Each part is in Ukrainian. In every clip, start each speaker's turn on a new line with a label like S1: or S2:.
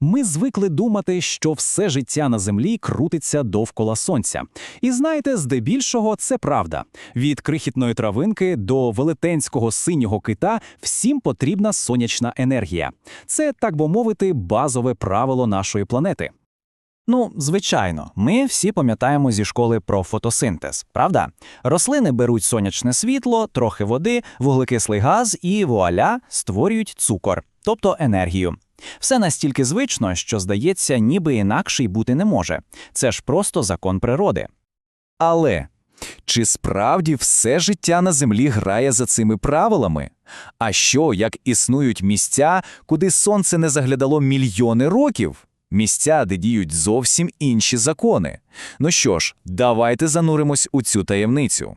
S1: Ми звикли думати, що все життя на землі крутиться довкола сонця. І знаєте, здебільшого це правда. Від крихітної травинки до велетенського синього кита всім потрібна сонячна енергія. Це, так би мовити, базове правило нашої планети. Ну, звичайно, ми всі пам'ятаємо зі школи про фотосинтез, правда? Рослини беруть сонячне світло, трохи води, вуглекислий газ і вуаля створюють цукор, тобто енергію. Все настільки звично, що здається, ніби інакше й бути не може. Це ж просто закон природи.
S2: Але чи справді все життя на землі грає за цими правилами? А що, як існують місця, куди сонце не заглядало мільйони років? Місця, де діють зовсім інші закони. Ну що ж, давайте зануримось у цю таємницю.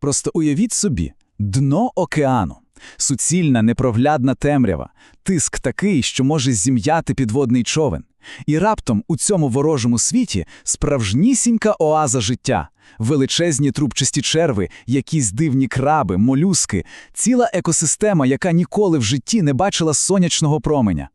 S3: Просто уявіть собі, дно океану, суцільна непроглядна темрява, тиск такий, що може зім'яти підводний човен. І раптом у цьому ворожому світі справжнісінька оаза життя, величезні трубчасті черви, якісь дивні краби, молюски, ціла екосистема, яка ніколи в житті не бачила сонячного променя.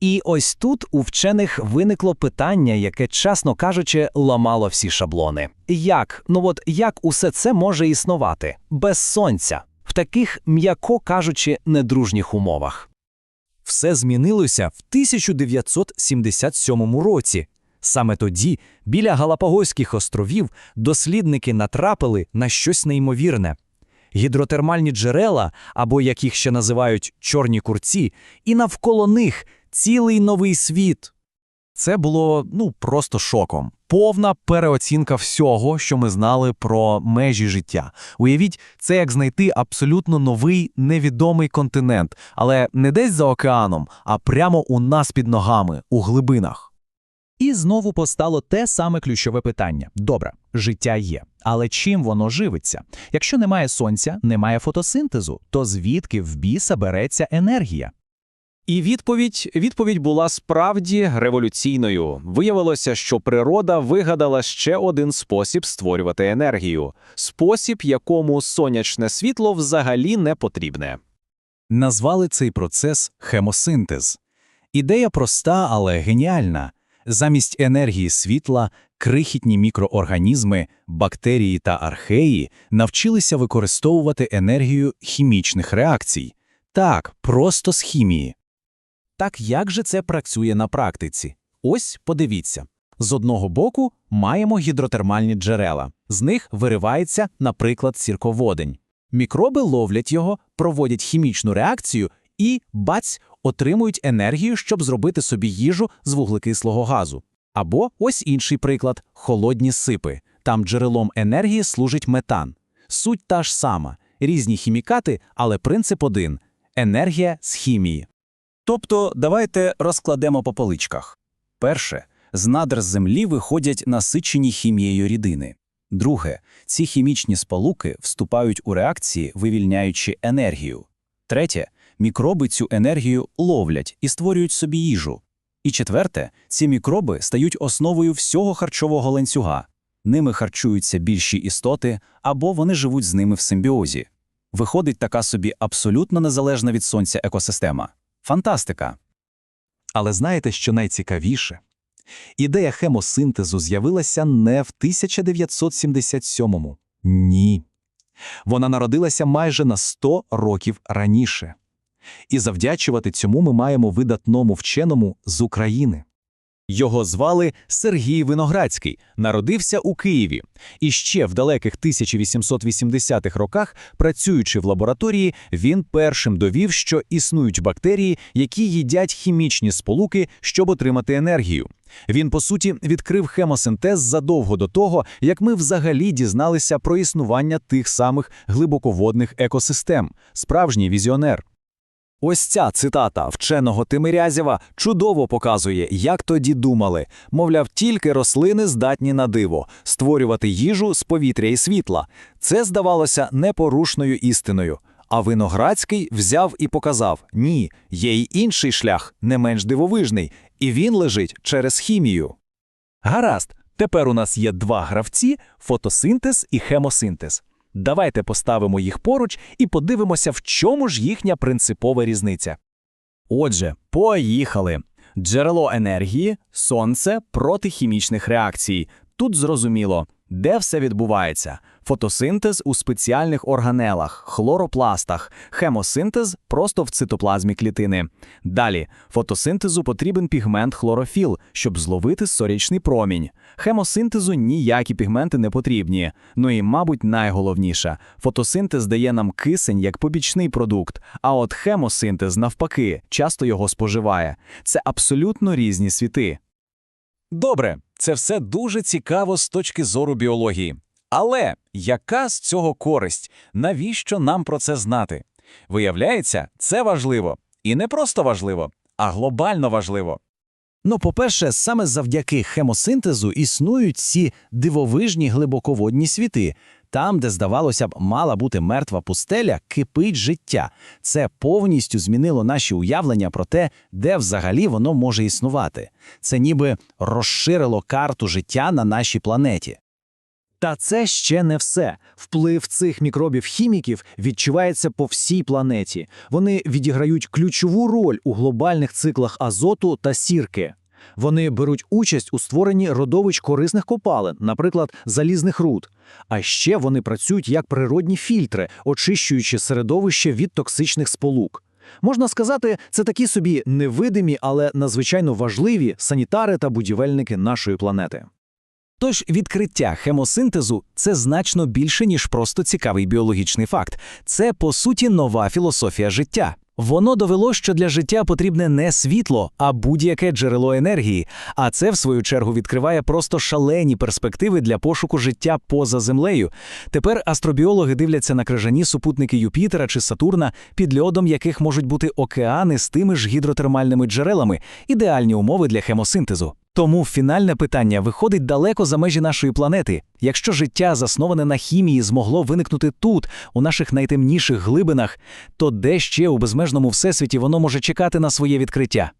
S1: І ось тут у вчених виникло питання, яке, чесно кажучи, ламало всі шаблони. Як, ну от як усе це може існувати без сонця, таких, м'яко кажучи, недружніх умовах? Все змінилося в 1977 році. Саме тоді, біля Галапагоських островів, дослідники натрапили на щось неймовірне. Гідротермальні джерела, або як їх ще називають чорні курці, і навколо них цілий новий світ.
S4: Це було ну просто шоком. Повна переоцінка всього, що ми знали про межі життя. Уявіть, це як знайти абсолютно новий невідомий континент, але не десь за океаном, а прямо у нас під ногами, у глибинах.
S1: І знову постало те саме ключове питання. Добре, життя є. Але чим воно живиться? Якщо немає сонця, немає фотосинтезу, то звідки в біса береться енергія? І відповідь, відповідь була справді революційною. Виявилося, що природа вигадала ще один спосіб створювати енергію спосіб, якому сонячне світло взагалі не потрібне.
S3: Назвали цей процес хемосинтез. Ідея проста, але геніальна. Замість енергії світла крихітні мікроорганізми, бактерії та археї навчилися використовувати енергію хімічних реакцій. Так, просто з хімії. Так як же це працює на практиці? Ось подивіться. З одного боку маємо гідротермальні джерела. З них виривається, наприклад, сірководень. Мікроби ловлять його, проводять хімічну реакцію і, бац, отримують енергію, щоб зробити собі їжу з вуглекислого газу. Або ось інший приклад холодні сипи. Там джерелом енергії служить метан. Суть та ж сама, різні хімікати, але принцип один енергія з хімії. Тобто, давайте розкладемо по поличках. Перше, з надр землі виходять насичені хімією рідини. Друге, ці хімічні сполуки вступають у реакції, вивільняючи енергію. Третє, мікроби цю енергію ловлять і створюють собі їжу. І четверте, ці мікроби стають основою всього харчового ланцюга. Ними харчуються більші істоти або вони живуть з ними в симбіозі. Виходить така собі абсолютно незалежна від сонця екосистема. Фантастика! Але знаєте, що найцікавіше? Ідея хемосинтезу з'явилася не в 1977-му. Ні. Вона народилася майже на 100 років раніше. І завдячувати цьому ми маємо видатному вченому з України. Його звали Сергій Виноградський, народився у Києві. І ще в далеких 1880-х роках, працюючи в лабораторії, він першим довів, що існують бактерії, які їдять хімічні сполуки, щоб отримати енергію. Він, по суті, відкрив хемосинтез задовго до того, як ми взагалі дізналися про існування тих самих глибоководних екосистем. Справжній візіонер. Ось ця цитата вченого Тимирязєва чудово показує, як тоді думали. Мовляв, тільки рослини здатні на диво створювати їжу з повітря і світла. Це здавалося непорушною істиною. А Виноградський взяв і показав: ні, є й інший шлях, не менш дивовижний, і він лежить через хімію. Гаразд, тепер у нас є два гравці фотосинтез і хемосинтез. Давайте поставимо їх поруч і подивимося, в чому ж їхня принципова різниця. Отже, поїхали.
S1: Джерело енергії сонце проти хімічних реакцій. Тут зрозуміло, де все відбувається. Фотосинтез у спеціальних органелах, хлоропластах, хемосинтез просто в цитоплазмі клітини. Далі, фотосинтезу потрібен пігмент хлорофіл, щоб зловити сонячний промінь. Хемосинтезу ніякі пігменти не потрібні. Ну і, мабуть, найголовніше, фотосинтез дає нам кисень як побічний продукт, а от хемосинтез, навпаки, часто його споживає. Це абсолютно різні світи.
S3: Добре, це все дуже цікаво з точки зору біології. Але яка з цього користь? Навіщо нам про це знати? Виявляється, це важливо. І не просто важливо, а глобально важливо.
S5: Ну, по-перше, саме завдяки хемосинтезу існують ці дивовижні глибоководні світи. Там, де, здавалося б, мала бути мертва пустеля, кипить життя. Це повністю змінило наші уявлення про те, де взагалі воно може існувати. Це ніби розширило карту життя на нашій планеті.
S6: Та це ще не все. Вплив цих мікробів-хіміків відчувається по всій планеті. Вони відіграють ключову роль у глобальних циклах азоту та сірки. Вони беруть участь у створенні родовищ корисних копалин, наприклад, залізних руд. А ще вони працюють як природні фільтри, очищуючи середовище від токсичних сполук. Можна сказати, це такі собі невидимі, але надзвичайно важливі санітари та будівельники нашої планети.
S1: Тож відкриття хемосинтезу це значно більше, ніж просто цікавий біологічний факт. Це, по суті, нова філософія життя. Воно довело, що для життя потрібне не світло, а будь-яке джерело енергії. А це, в свою чергу, відкриває просто шалені перспективи для пошуку життя поза землею. Тепер астробіологи дивляться на крижані супутники Юпітера чи Сатурна, під льодом яких можуть бути океани з тими ж гідротермальними джерелами, ідеальні умови для хемосинтезу. Тому фінальне питання виходить далеко за межі нашої планети. Якщо життя, засноване на хімії, змогло виникнути тут, у наших найтемніших глибинах, то де ще у безмежному всесвіті воно може чекати на своє відкриття?